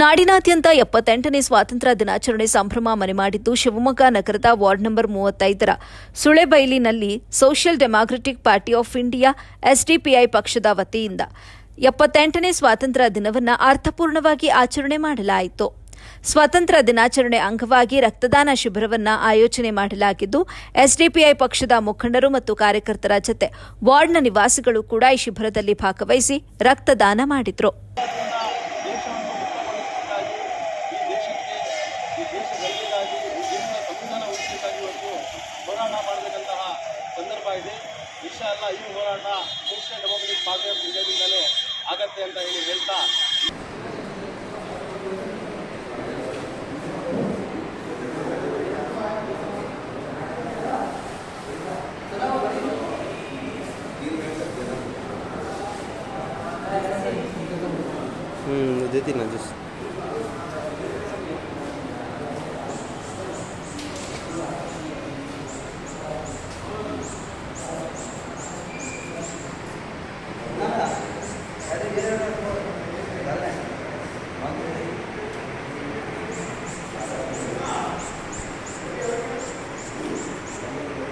ನಾಡಿನಾದ್ಯಂತ ಎಪ್ಪತ್ತೆಂಟನೇ ಸ್ವಾತಂತ್ರ್ಯ ದಿನಾಚರಣೆ ಸಂಭ್ರಮ ಮನೆ ಮಾಡಿದ್ದು ಶಿವಮೊಗ್ಗ ನಗರದ ವಾರ್ಡ್ ನಂಬರ್ ಮೂವತ್ತೈದರ ಸುಳೆಬೈಲಿನಲ್ಲಿ Social Democratic Party of India, SDPI ಪಕ್ಷದ ವತಿಯಿಂದ ಎಪ್ಪತ್ತೆಂಟನೇ ಸ್ವಾತಂತ್ರ್ಯ ದಿನವನ್ನು ಅರ್ಥಪೂರ್ಣವಾಗಿ ಆಚರಣೆ ಮಾಡಲಾಯಿತು. ಸ್ವಾತಂತ್ರ್ಯ ದಿನಾಚರಣೆ ಅಂಗವಾಗಿ ರಕ್ತದಾನ ಶಿಬಿರವನ್ನ ಆಯೋಜನೆ ಮಾಡಲಾಗಿದ್ದು, ಎಸ್ಡಿಪಿಐ ಪಕ್ಷದ ಮುಖಂಡರು ಮತ್ತು ಕಾರ್ಯಕರ್ತರ ಜತೆ ವಾರ್ಡ್ನ ನಿವಾಸಿಗಳು ಕೂಡ ಈ ಶಿಬಿರದಲ್ಲಿ ಭಾಗವಹಿಸಿ ರಕ್ತದಾನ ಮಾಡಿದ್ರು. ಆಗ್ತಾ ಇದೆ. ವಿಷಯ ಅಲ್ಲ ಈ ಹೋರಾಟ ಮುಂಚೆ ಡೆಮೋಕ್ರೆಟಿಕ್ ಪಾರ್ಟಿ ಆಫ್ ಇಂಡಿಯಾದಿಂದಲೇ ಆಗತ್ತೆ ಅಂತ ಹೇಳಿ ಹೇಳ್ತಾ. ಹ್ಞೂ ಜೊತೆ ಜಸ್